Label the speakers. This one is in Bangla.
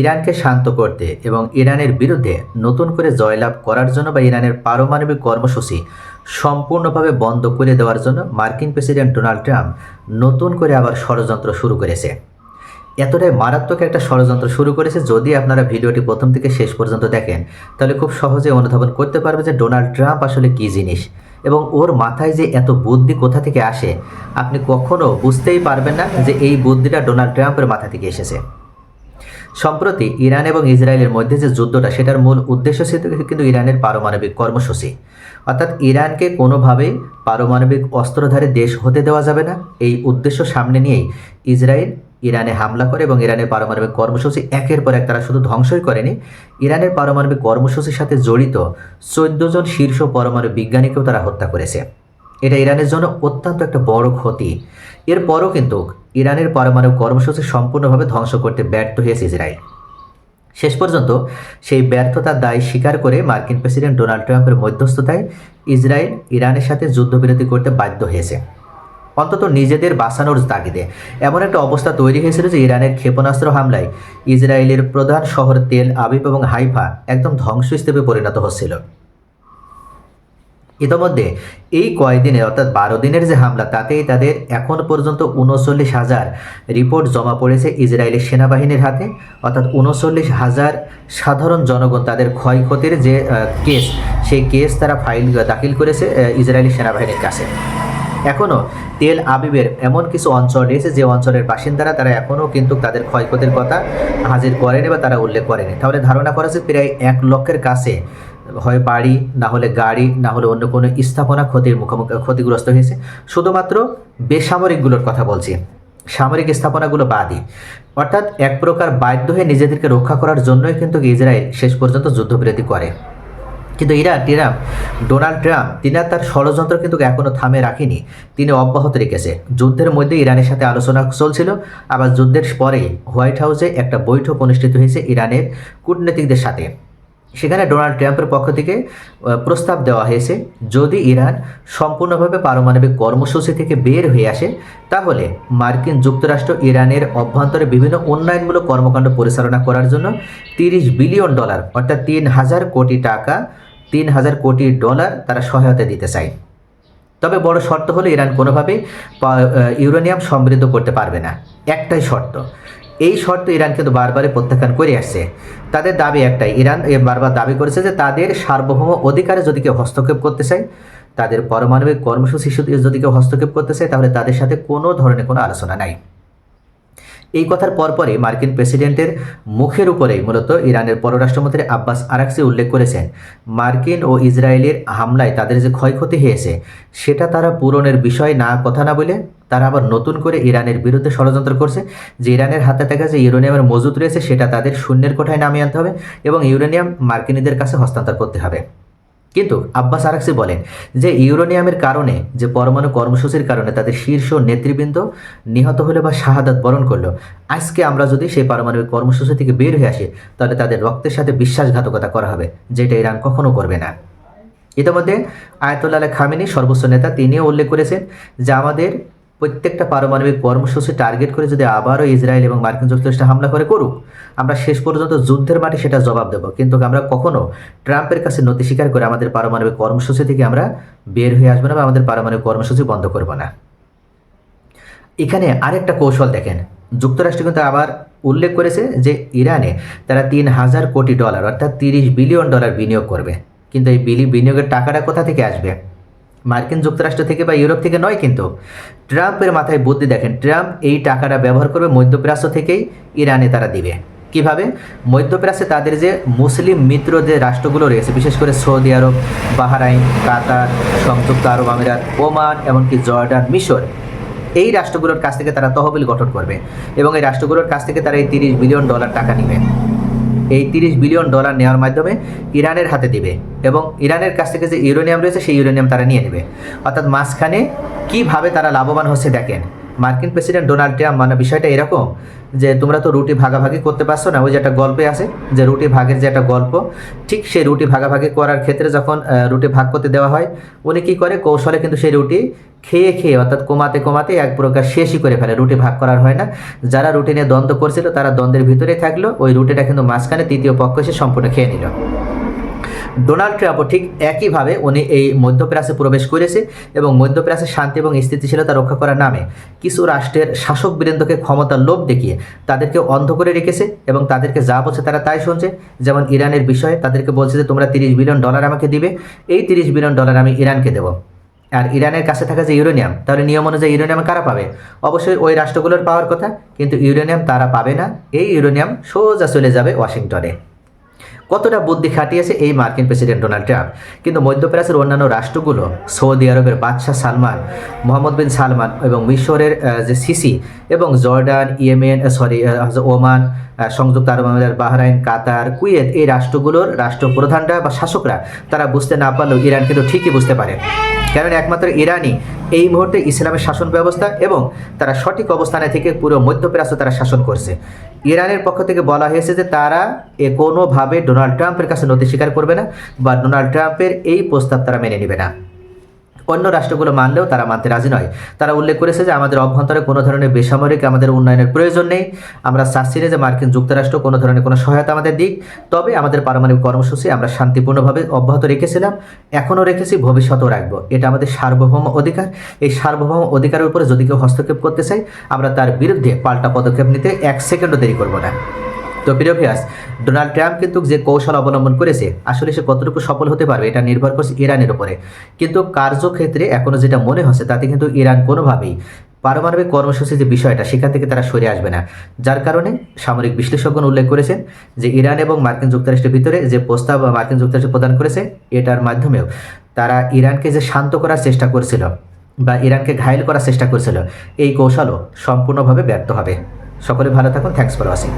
Speaker 1: ইরানকে শান্ত করতে এবং ইরানের বিরুদ্ধে নতুন করে জয়লাভ করার জন্য বা ইরানের পারমাণবিক কর্মসূচি সম্পূর্ণভাবে বন্ধ করে দেওয়ার জন্য মার্কিন প্রেসিডেন্ট ডোনাল্ড ট্রাম্প নতুন করে আবার ষড়যন্ত্র শুরু করেছে। এতটাই মারাত্মক একটা ষড়যন্ত্র শুরু করেছে, যদি আপনারা ভিডিওটি প্রথম থেকে শেষ পর্যন্ত দেখেন, তাহলে খুব সহজে অনুধাবন করতে পারবে যে ডোনাল্ড ট্রাম্প আসলে কী জিনিস এবং ওর মাথায় যে এত বুদ্ধি কোথা থেকে আসে, আপনি কখনো বুঝতেই পারবেন না যে এই বুদ্ধিটা ডোনাল্ড ট্রাম্পের মাথা থেকে এসেছে। সম্প্রতি ইরান এবং ইসরায়েলের মধ্যে যে যুদ্ধটা, সেটার মূল উদ্দেশ্য ছিল কিন্তু ইরানের পারমাণবিক কর্মসূচি। অর্থাৎ ইরানকে কোনোভাবেই পারমাণবিক অস্ত্রধারী দেশ হতে দেওয়া যাবে না। এই উদ্দেশ্য সামনে নিয়েই ইসরায়েল ইরানে হামলা করে এবং ইরানের পারমাণবিক কর্মসূচি একের পর এক তারা শুধু ধ্বংসই করেনি, ইরানের পারমাণবিক কর্মসূচির সাথে জড়িত চোদ্দ জন শীর্ষ পরমাণু বিজ্ঞানীকেও তারা হত্যা করেছে। এটা ইরানের জন্য অত্যন্ত একটা বড় ক্ষতি। এরপরও কিন্তু ইরানের পারমাণবিক কর্মসূচি সম্পূর্ণভাবে ধ্বংস করতে ব্যর্থ হয়েছে ইসরায়েল। শেষ পর্যন্ত সেই ব্যর্থতার দায় স্বীকার করে মার্কিন প্রেসিডেন্ট ডোনাল্ড ট্রাম্পের মধ্যস্থতায় ইসরায়েল ইরানের সাথে যুদ্ধবিরতি করতে বাধ্য হয়েছে। অন্তত নিজেদের বাঁচানোর তাগিদে। এমন একটা অবস্থা তৈরি হয়েছিল যে ইরানের ক্ষেপণাস্ত্র হামলায় ইসরায়েলের প্রধান শহর তেল আবিব এবং হাইফা একদম ধ্বংস ধ্বংসস্তূপে পরিণত হচ্ছিল। ইতোমধ্যে এই কয়দিনে অর্থাৎ বারো দিনের যে হামলা, তাতেই তাদের এখন পর্যন্ত উনচল্লিশ হাজার রিপোর্ট জমা পড়েছে ইসরায়েলের সেনাবাহিনীর হাতে। অর্থাৎ উনচল্লিশ হাজার সাধারণ জনগণ তাদের ক্ষয়ক্ষতির যে কেস, সেই কেস তারা ফাইল দাখিল করেছে ইসরায়েলি সেনাবাহিনীর কাছে। এখনও তেল আবিবের এমন কিছু অঞ্চল রয়েছে যে অঞ্চলের বাসিন্দারা তারা এখনও কিন্তু তাদের ক্ষয়ক্ষতির কথা হাজির করেনি বা তারা উল্লেখ করেনি। তাহলে ধারণা করা যে প্রায় এক লক্ষের কাছে হয় বাড়ি, না হলে গাড়ি, না হলে অন্য কোনো স্থাপনা ক্ষতির মুখোমুখি, ক্ষতিগ্রস্ত হয়েছে। শুধুমাত্র বেসামরিকগুলোর কথা বলছি। সামরিক স্থাপনাগুলো বাদই। অর্থাৎ এক প্রকার বাধ্য হয়ে নিজেদেরকে রক্ষা করার জন্যই কিন্তু ইসরায়েল শেষ পর্যন্ত যুদ্ধবিরতি করে। কিন্তু ইরান ট্রাম্প ডোনাল্ড ট্রাম্প তিনি তার ষড়যন্ত্র কিন্তু এখনও থামে রাখেনি। তিনি অব্যাহত রেখেছে। যুদ্ধের মধ্যে ইরানের সাথে আলোচনা চলছিল। আবার যুদ্ধের পরে হোয়াইট হাউসে একটা বৈঠক অনুষ্ঠিত হয়েছে ইরানের কূটনীতিকদের সাথে। সেখানে ডোনাল্ড ট্রাম্পের পক্ষ থেকে প্রস্তাব দেওয়া হয়েছে, যদি ইরান সম্পূর্ণভাবে পারমাণবিক কর্মসূচি থেকে বের হয়ে আসে, তাহলে মার্কিন যুক্তরাষ্ট্র ইরানের অভ্যন্তরে বিভিন্ন উন্নয়নমূলক কর্মকাণ্ড পরিচালনা করার জন্য তিরিশ বিলিয়ন ডলার, অর্থাৎ তিন হাজার কোটি টাকা, তিন হাজার কোটি ডলার তারা সহায়তা দিতে চায়। তবে বড় শর্ত হলো, ইরান কোনোভাবেই ইউরেনিয়াম সমৃদ্ধ করতে পারবে না। একটাই শর্ত এই শর্ত ইরান কিন্তু বারবারই প্রত্যাখ্যান করে আসছে। তাদের দাবি একটাই, ইরান বারবার দাবি করেছে যে তাদের সার্বভৌম অধিকারে যদি কেউ হস্তক্ষেপ করতে চায়, তাদের পারমাণবিক কর্মসূচি যদি কেউ হস্তক্ষেপ করতে চায়, তাহলে তাদের সাথে কোনো ধরনের কোনো আলোচনা নাই। এই কথার পরপরই মার্কিন প্রেসিডেন্টের মুখের উপরেই মূলত ইরানের পররাষ্ট্রমন্ত্রী আব্বাস আরাকসি উল্লেখ করেছেন, মার্কিন ও ইসরায়েলের হামলায় তাদের যে ক্ষয়ক্ষতি হয়েছে, সেটা তারা পূরণের বিষয় না, কথা না বলে তারা আবার নতুন করে ইরানের বিরুদ্ধে ষড়যন্ত্র করছে। যে ইরানের হাতে থাকা যে ইউরেনিয়ামের মজুদ রয়েছে, সেটা তাদের শূন্যের কোঠায় নামিয়ে আনতে হবে এবং ইউরেনিয়াম মার্কিনীদের কাছে হস্তান্তর করতে হবে। কিন্তু আব্বাস আরাকসি বলেন যে, ইউরেনিয়ামের কারণে যে পরমাণু কর্মসূচির কারণে তাদের শীর্ষ নেতৃবৃন্দ নিহত হলো বা শাহাদাত বরণ করল, আজকে আমরা যদি সেই পারমাণবিক কর্মসূচি থেকে বের হয়ে আসি, তাহলে তাদের রক্তের সাথে বিশ্বাসঘাতকতা করা হবে, যেটা ইরান কখনো করবে না। ইতিমধ্যে আয়তুল্লাহ খামিনী সর্বোচ্চ নেতা, তিনিও উল্লেখ করেছেন যে, আমাদের প্রত্যেকটা পারমাণবিক কর্মসূচি টার্গেট করে যদি আবারও ইসরায়েল এবং মার্কিন যুক্তরাষ্ট্র হামলা করে করুক, আমরা শেষ পর্যন্ত যুদ্ধের মাঠে সেটা জবাব দেব। কিন্তু আমরা কখনো ট্রাম্পের কাছে নতি স্বীকার করে আমাদের পারমাণবিক কর্মসূচি থেকে আমরা বের হয়ে আসব না বা আমাদের পারমাণবিক কর্মসূচি বন্ধ করব না। এখানে আরেকটা কৌশল দেখেন। যুক্তরাষ্ট্র কিন্তু আবার উল্লেখ করেছে যে ইরানে তারা তিন হাজার কোটি ডলার অর্থাৎ তিরিশ বিলিয়ন ডলার বিনিয়োগ করবে। কিন্তু এই বিলি বিনিয়োগের টাকাটা কোথা থেকে আসবে? মার্কিন যুক্তরাষ্ট্র থেকে বা ইউরোপ থেকে নয় কিন্তু ট্রাম্পের মাথায় বুদ্ধি দেখেন, ট্রাম্প এই টাকাটা ব্যবহার করবে মধ্যপ্রাচ্য থেকেই ইরানে তারা দিবে। কীভাবে? মধ্যপ্রাচ্যে তাদের যে মুসলিম মিত্র যে রাষ্ট্রগুলো রয়েছে, বিশেষ করে সৌদি আরব, বাহারাইন, কাতার, সংযুক্ত আরব আমিরাত, ওমান, এমনকি জর্ডান, মিশর, এই রাষ্ট্রগুলোর কাছ থেকে তারা তহবিল গঠন করবে এবং এই রাষ্ট্রগুলোর কাছ থেকে তারা এই তিরিশ বিলিয়ন ডলার টাকা নেবে। এই তিরিশ বিলিয়ন ডলার নেওয়ার মাধ্যমে ইরানের হাতে দিবে এবং ইরানের কাছ থেকে যে ইউরেনিয়াম রয়েছে, সেই ইউরেনিয়াম তারা নিয়ে নেবে। অর্থাৎ মাঝখানে কীভাবে তারা লাভবান হচ্ছে দেখেন। মার্কিন প্রেসিডেন্ট ডোনাল্ড ট্রাম্প মানে বিষয়টা এরকম যে তোমরা তো রুটি ভাগাভাগি করতে পারছ না, ওই যে একটা গল্পে আছে যে রুটি ভাগের যে একটা গল্প, ঠিক সেই রুটি ভাগাভাগি করার ক্ষেত্রে যখন রুটি ভাগ করতে দেওয়া হয়, উনি কী করে, কৌশলে কিন্তু সেই রুটি খেয়ে খেয়ে, অর্থাৎ কমাতে কমাতে এক প্রকার শেষই করে ফেলে, রুটি ভাগ করার হয় না। যারা রুটি নিয়ে দ্বন্দ্ব করছিল, তারা দ্বন্দ্বের ভিতরে থাকল, ওই রুটিটা কিন্তু মাঝখানে তৃতীয় পক্ষ এসে সম্পূর্ণ খেয়ে নিল। ডোনাল্ড ট্রাম্পও ঠিক একইভাবে উনি এই মধ্যপ্রাচ্যে প্রবেশ করেছে এবং মধ্যপ্রাচ্যের শান্তি এবং স্থিতিশীলতা রক্ষা করার নামে কিছু রাষ্ট্রের শাসক বৃন্দকে ক্ষমতার লোভ দেখিয়ে তাদেরকে অন্ধ করে রেখেছে এবং তাদেরকে যা বলছে তারা তাই শুনছে। যেমন ইরানের বিষয়ে তাদেরকে বলছে যে, তোমরা তিরিশ বিলিয়ন ডলার আমাকে দিবে, এই তিরিশ বিলিয়ন ডলার আমি ইরানকে দেবো। আর ইরানের কাছে থাকা যে ইউরেনিয়াম, তাহলে নিয়ম অনুযায়ী ইউরেনিয়াম কারা পাবে? অবশ্যই ওই রাষ্ট্রগুলোর পাওয়ার কথা, কিন্তু ইউরেনিয়াম তারা পাবে না। এই ইউরেনিয়াম সোজা চলে যাবে ওয়াশিংটনে। কতটা বুদ্ধি খাটিয়েছে এই মার্কিন প্রেসিডেন্ট ডোনাল্ড ট্রাম্প? কিন্তু মধ্যপ্রাচ্যের অন্যান্য রাষ্ট্রগুলো, সৌদি আরবের বাদশাহ সালমান, মোহাম্মদ বিন সালমান এবং মিশরের যে সিসি এবং জর্ডান, ইয়েমেন সরি ওমান সংযুক্ত আরব আমিরাত, বাহরাইন, কাতার, কুয়েত এই রাষ্ট্রগুলোর রাষ্ট্রপ্রধানরা বা শাসকরা, তারা বুঝতে না পারলেও ইরান কিন্তু ঠিকই বুঝতে পারে। কারণ একমাত্র ইরানই এই মুহূর্তে ইসলামের শাসন ব্যবস্থা এবং তারা সঠিক অবস্থানে থেকে পুরো মধ্যপ্রাচ্য তারা শাসন করছে। ইরানের পক্ষ থেকে বলা হয়েছে যে তারা এ কোনোভাবে ডোনাল্ড ট্রাম্পের কাছে নথি স্বীকার করবে না বা ডোনাল্ড ট্রাম্পের এই প্রস্তাব তারা মেনে নেবে না। অন্য রাষ্ট্রগুলো মানলেও তারা মানতে রাজি নয়। তারা উল্লেখ করেছে যে আমাদের অভ্যন্তরে কোনো ধরনের বেসামরিক আমাদের উন্নয়নের প্রয়োজন নেই। আমরা চাচ্ছি না যে মার্কিন যুক্তরাষ্ট্র কোনো ধরনের কোনো সহায়তা আমাদের দিক। তবে আমাদের পারমাণবিক কর্মসূচি আমরা শান্তিপূর্ণভাবে অব্যাহত রেখেছিলাম, এখনও রেখেছি, ভবিষ্যতেও রাখব। এটা আমাদের সার্বভৌম অধিকার। এই সার্বভৌম অধিকারের উপরে যদি কেউ হস্তক্ষেপ করতে চাই আমরা তার বিরুদ্ধে পাল্টা পদক্ষেপ নিতে এক সেকেন্ডও দেরি করব না। তো প্রিয় ভিয়াস ডোনাল্ড ট্রাম্প কিন্তু যে কৌশল অবলম্বন করেছে, আসলে সে কতটুকু সফল হতে পারবে এটা নির্ভর করছে ইরানের উপরে। কিন্তু কার্যক্ষেত্রে এখনও যেটা মনে হচ্ছে, তাতে কিন্তু ইরান কোনোভাবেই পারমাণবিক কর্মসূচি যে বিষয়টা, সেখান থেকে তারা সরে আসবে না। যার কারণে সামরিক বিশ্লেষকগণ উল্লেখ করেছেন যে ইরান এবং মার্কিন যুক্তরাষ্ট্রের ভিতরে যে প্রস্তাব মার্কিন যুক্তরাষ্ট্র প্রদান করেছে, এটার মাধ্যমেও তারা ইরানকে যে শান্ত করার চেষ্টা করছিল বা ইরানকে ঘায়েল করার চেষ্টা করছিল, এই কৌশলও সম্পূর্ণভাবে ব্যর্থ হবে। সকলে ভালো থাকুন থ্যাংকস ফর ওয়াচিং